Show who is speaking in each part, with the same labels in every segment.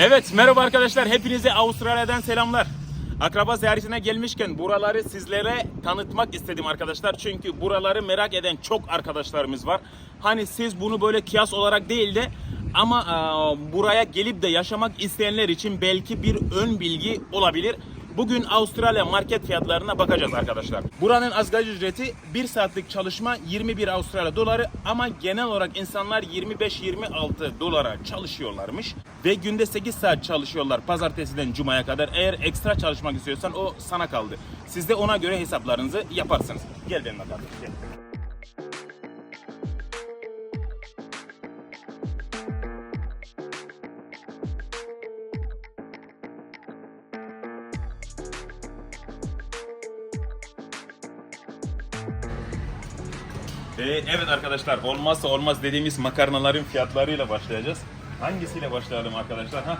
Speaker 1: Evet merhaba arkadaşlar hepinize Avustralya'dan selamlar. Akraba ziyaretine gelmişken buraları sizlere tanıtmak istedim arkadaşlar. Çünkü buraları merak eden çok arkadaşlarımız var. Hani siz bunu böyle kıyas olarak değil de ama e, buraya gelip de yaşamak isteyenler için belki bir ön bilgi olabilir. Bugün Avustralya market fiyatlarına bakacağız arkadaşlar. Buranın asgari ücreti 1 saatlik çalışma 21 Avustralya doları ama genel olarak insanlar 25-26 dolara çalışıyorlarmış. Ve günde 8 saat çalışıyorlar pazartesiden cumaya kadar. Eğer ekstra çalışmak istiyorsan o sana kaldı. Siz de ona göre hesaplarınızı yaparsınız. Gel benimle kardeşim. Gel. Ee, evet arkadaşlar olmazsa olmaz dediğimiz makarnaların fiyatlarıyla başlayacağız. Hangisiyle başlayalım arkadaşlar? Ha,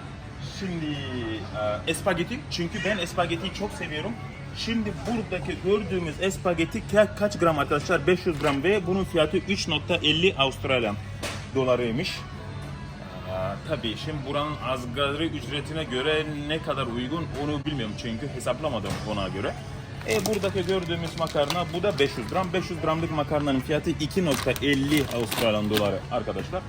Speaker 1: şimdi e, espagetti çünkü ben espagettiyi çok seviyorum. Şimdi buradaki gördüğümüz espagetti ka- kaç gram arkadaşlar? 500 gram ve bunun fiyatı 3.50 Avustralyan dolarıymış. Aa, tabii şimdi buranın asgari ücretine göre ne kadar uygun onu bilmiyorum çünkü hesaplamadım ona göre. E, buradaki gördüğümüz makarna bu da 500 gram. 500 gramlık makarnanın fiyatı 2.50 Avustralyan doları arkadaşlar.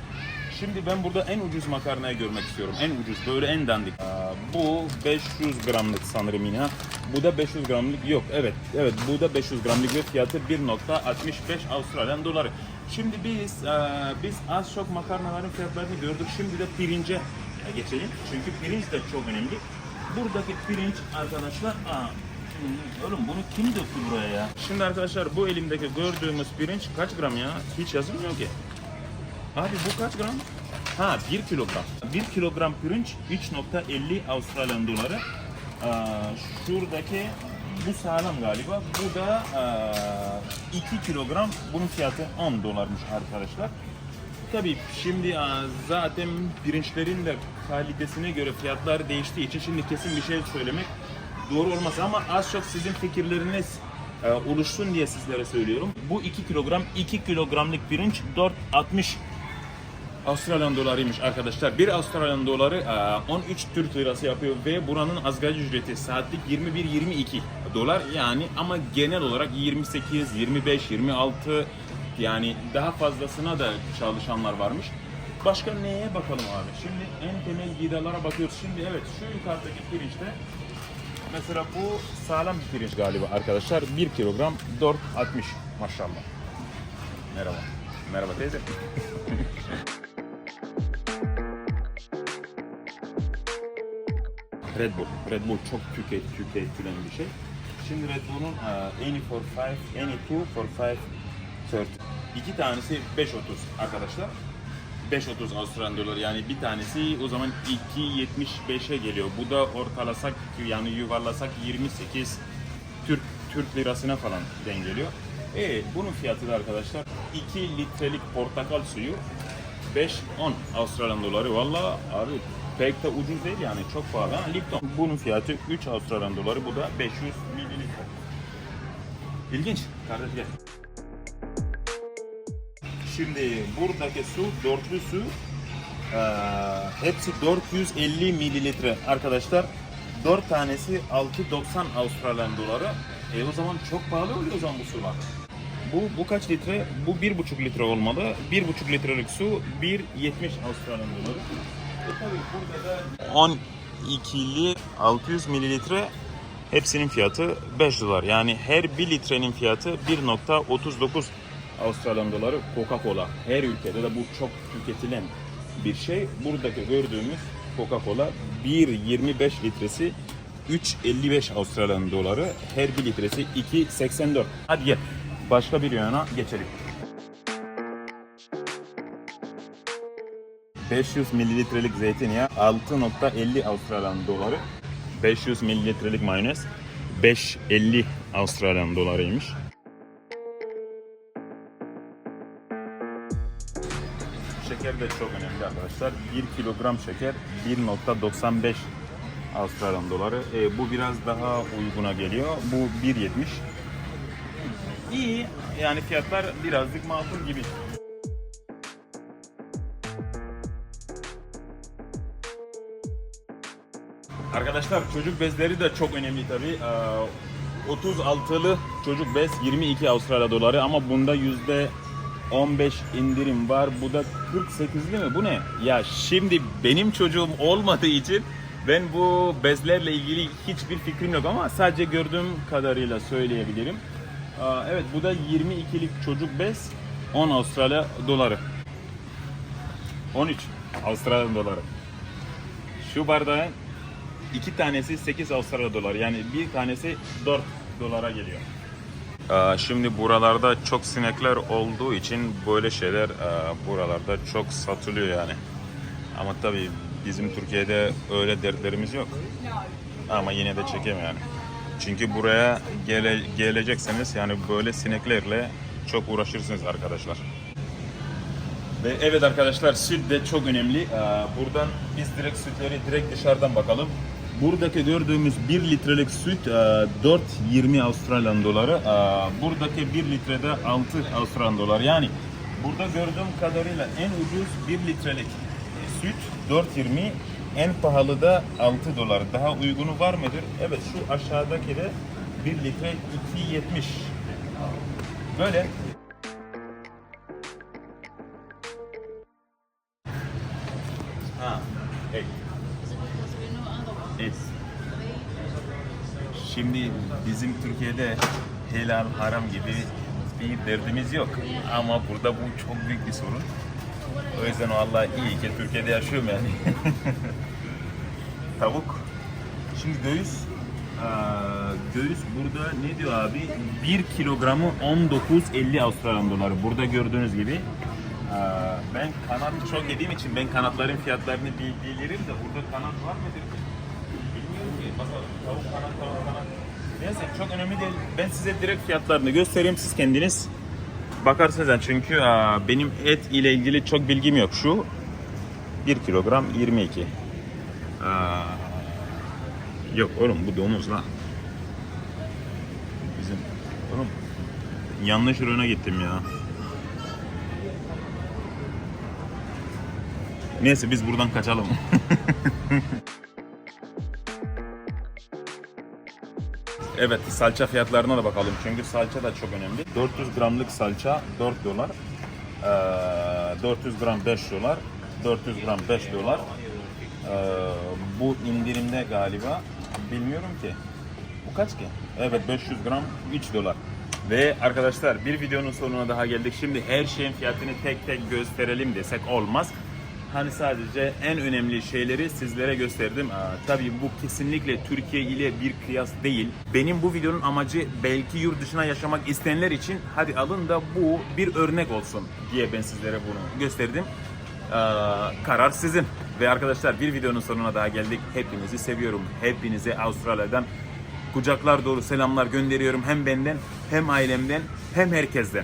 Speaker 1: Şimdi ben burada en ucuz makarnayı görmek istiyorum. En ucuz böyle en dandik. Bu 500 gramlık sanırım yine. Bu da 500 gramlık yok. Evet evet bu da 500 gramlık ve fiyatı 1.65 Avustralyan doları. Şimdi biz biz az çok makarnaların fiyatlarını gördük. Şimdi de pirince geçelim. Çünkü pirinç de çok önemli. Buradaki pirinç arkadaşlar aa, Oğlum bunu kim döktü buraya ya? Şimdi arkadaşlar bu elimdeki gördüğümüz pirinç kaç gram ya? Hiç yazılmıyor ki. Abi bu kaç gram? Ha 1 kilogram. 1 kilogram pirinç 3.50 Avustralyan doları. Aa, şuradaki bu sağlam galiba. Bu da aa, 2 kilogram. Bunun fiyatı 10 dolarmış arkadaşlar. Tabii şimdi aa, zaten pirinçlerin de kalitesine göre fiyatlar değiştiği için şimdi kesin bir şey söylemek doğru olmaz ama az çok sizin fikirleriniz e, oluşsun diye sizlere söylüyorum. Bu 2 kilogram 2 kilogramlık pirinç 4.60 Avustralyan dolarıymış arkadaşlar. Bir Avustralyan doları e, 13 Türk lirası yapıyor ve buranın asgari ücreti saatlik 21-22 dolar yani ama genel olarak 28, 25, 26 yani daha fazlasına da çalışanlar varmış. Başka neye bakalım abi? Şimdi en temel gıdalara bakıyoruz. Şimdi evet şu yukarıdaki pirinçte Mesela bu sağlam bir pirinç galiba arkadaşlar. 1 kilogram 4.60 maşallah. Merhaba. Merhaba teyze. Red Bull. Red Bull çok tüket, tüketilen bir şey. Şimdi Red Bull'un uh, any for 5, any two for 5, 30. İki tanesi 5.30 arkadaşlar. 5.30 Avustralyan doları yani bir tanesi o zaman 2.75'e geliyor. Bu da ortalasak yani yuvarlasak 28 Türk Türk lirasına falan denk geliyor. E bunun fiyatı da arkadaşlar 2 litrelik portakal suyu 5-10 Avustralyan doları. Valla abi pek de ucuz değil yani çok pahalı. Ha, Lipton bunun fiyatı 3 Avustralyan doları. Bu da 500 mililitre. İlginç. Kardeş gel. Şimdi buradaki su, dörtlü su eee, hepsi 450 mililitre arkadaşlar. 4 tanesi 6.90 Avustralyan doları. E o zaman çok pahalı oluyor o zaman bu sular. Bu, bu kaç litre? Bu 1,5 litre olmalı. 1,5 litrelik su 1.70 Avustralyan doları. Tabii burada da 12'li 600 mililitre hepsinin fiyatı 5 dolar. Yani her 1 litrenin fiyatı 1.39 Avustralyan doları Coca-Cola. Her ülkede de bu çok tüketilen bir şey. Buradaki gördüğümüz Coca-Cola 1.25 litresi 3.55 Avustralyan doları. Her bir litresi 2.84. Hadi gel. Başka bir yana geçelim. 500 mililitrelik zeytinyağı 6.50 Avustralyan doları. 500 mililitrelik mayonez 5.50 Avustralyan dolarıymış. Şeker de çok önemli arkadaşlar. 1 kilogram şeker 1.95 Avustralyan doları. E, bu biraz daha uyguna geliyor. Bu 1.70. İyi. Yani fiyatlar birazcık makul gibi. Arkadaşlar çocuk bezleri de çok önemli tabii. Ee, 36'lı çocuk bez 22 Avustralya doları ama bunda yüzde 15 indirim var. Bu da 48'li mi? Bu ne? Ya şimdi benim çocuğum olmadığı için ben bu bezlerle ilgili hiçbir fikrim yok ama sadece gördüğüm kadarıyla söyleyebilirim. Evet bu da 22'lik çocuk bez 10 Avustralya doları. 13 Avustralya doları. Şu bardağın iki tanesi 8 Avustralya doları yani bir tanesi 4 dolara geliyor. Şimdi buralarda çok sinekler olduğu için böyle şeyler buralarda çok satılıyor yani. Ama tabii bizim Türkiye'de öyle dertlerimiz yok. Ama yine de çekeyim yani. Çünkü buraya gele, gelecekseniz yani böyle sineklerle çok uğraşırsınız arkadaşlar. Ve evet arkadaşlar süt de çok önemli. Ee, Buradan biz direkt sütleri direkt dışarıdan bakalım. Buradaki gördüğümüz 1 litrelik süt e, 4.20 Avustralyan doları. Ee, Buradaki 1 litrede 6 Avustralyan dolar. Yani burada gördüğüm kadarıyla en ucuz 1 litrelik e, süt 4.20 en pahalı da 6 dolar. Daha uygunu var mıdır? Evet şu aşağıdaki de 1 litre 2.70. Böyle Ha, evet. Evet. Şimdi bizim Türkiye'de helal haram gibi bir derdimiz yok. Ama burada bu çok büyük bir sorun. O yüzden Allah iyi ki Türkiye'de yaşıyorum yani. Tavuk. Şimdi göğüs. Aa, göğüs burada ne diyor abi? 1 kilogramı 19.50 Avustralyan doları. Burada gördüğünüz gibi. Aa, ben kanat çok yediğim için ben kanatların fiyatlarını bil- bilirim de burada kanat var mıdır? Bilmiyorum ki. Bakalım tavuk kanat tavuk kanat. Neyse çok önemli değil. Ben size direkt fiyatlarını göstereyim siz kendiniz bakarsınız yani çünkü aa, benim et ile ilgili çok bilgim yok. Şu 1 kilogram 22. Aa, yok oğlum bu domuz lan. Bizim oğlum yanlış ürüne gittim ya. Neyse biz buradan kaçalım. evet salça fiyatlarına da bakalım çünkü salça da çok önemli. 400 gramlık salça 4 dolar. Ee, 400 gram 5 dolar. 400 gram 5 dolar. Ee, bu indirimde galiba bilmiyorum ki. Bu kaç ki? Evet 500 gram 3 dolar. Ve arkadaşlar bir videonun sonuna daha geldik. Şimdi her şeyin fiyatını tek tek gösterelim desek olmaz. Hani sadece en önemli şeyleri sizlere gösterdim. Aa, tabii bu kesinlikle Türkiye ile bir kıyas değil. Benim bu videonun amacı belki yurt dışına yaşamak isteyenler için hadi alın da bu bir örnek olsun diye ben sizlere bunu gösterdim. Aa, karar sizin. Ve arkadaşlar bir videonun sonuna daha geldik. Hepinizi seviyorum. Hepinize Avustralya'dan kucaklar dolu selamlar gönderiyorum. Hem benden hem ailemden hem herkesten.